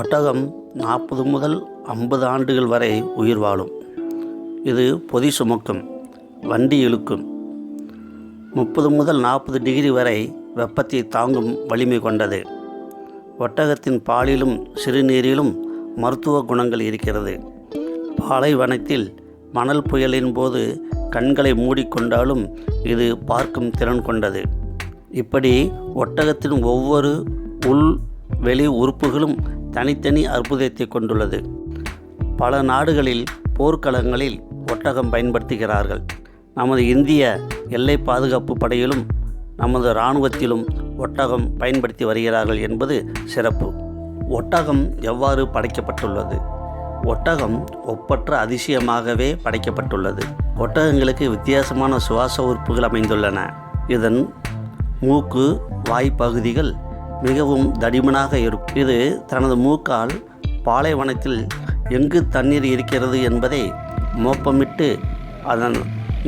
ஒட்டகம் நாற்பது முதல் ஐம்பது ஆண்டுகள் வரை உயிர் வாழும். இது பொதி சுமக்கும் வண்டி இழுக்கும். முப்பது முதல் நாற்பது டிகிரி வரை வெப்பத்தை தாங்கும் வலிமை கொண்டது. ஒட்டகத்தின் பாலிலும் சிறுநீரிலும் மருத்துவ குணங்கள் இருக்கிறது. பாலைவனத்தில் மணல் புயலின் போது கண்களை மூடிக்கொண்டாலும் இது பார்க்கும் திறன் கொண்டது. இப்படி ஒட்டகத்தின் ஒவ்வொரு உள் வெளி உறுப்புகளும் தனித்தனி அற்புதத்தை கொண்டுள்ளது. பல நாடுகளில் போர்க்களங்களில் ஒட்டகம் பயன்படுத்துகிறார்கள். நமது இந்திய எல்லை பாதுகாப்பு படையிலும் நமது இராணுவத்திலும் ஒட்டகம் பயன்படுத்தி வருகிறார்கள் என்பது சிறப்பு. ஒட்டகம் எவ்வாறு படைக்கப்பட்டுள்ளது? ஒட்டகம் ஒப்பற்ற அதிசயமாகவே படைக்கப்பட்டுள்ளது. ஒட்டகங்களுக்கு வித்தியாசமான சுவாச உறுப்புகள் அமைந்துள்ளன. இதன் மூக்கு வாய்ப்பகுதிகள் மிகவும் தடிமனாக இருக்கும். இது தனது மூக்கால் பாலைவனத்தில் எங்கு தண்ணீர் இருக்கிறது என்பதை மோப்பமிட்டு அதன்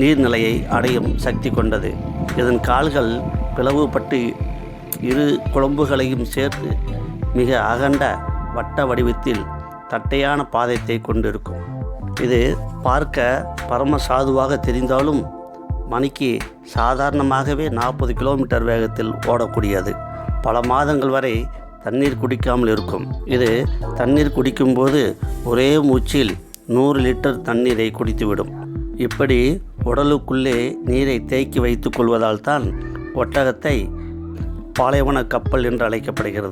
நீர்நிலையை அடையும் சக்தி கொண்டது. இதன் கால்கள் பிளவுபட்டு இரு குழம்புகளையும் சேர்த்து மிக அகண்ட வட்ட வடிவத்தில் தட்டையான பாதத்தை கொண்டிருக்கும். இது பார்க்க பரம சாதுவாக தெரிந்தாலும் மணிக்கு சாதாரணமாகவே நாற்பது கிலோமீட்டர் வேகத்தில் ஓடக்கூடியது. பல மாதங்கள் வரை தண்ணீர் குடிக்காமல் இருக்கும். இது தண்ணீர் குடிக்கும்போது ஒரே மூச்சில் நூறு லிட்டர் தண்ணீரை குடித்துவிடும். இப்படி உடலுக்குள்ளே நீரை தேக்கி வைத்துக் கொள்வதால் தான் ஒட்டகத்தை பாலைவன கப்பல் என்று அழைக்கப்படுகிறது.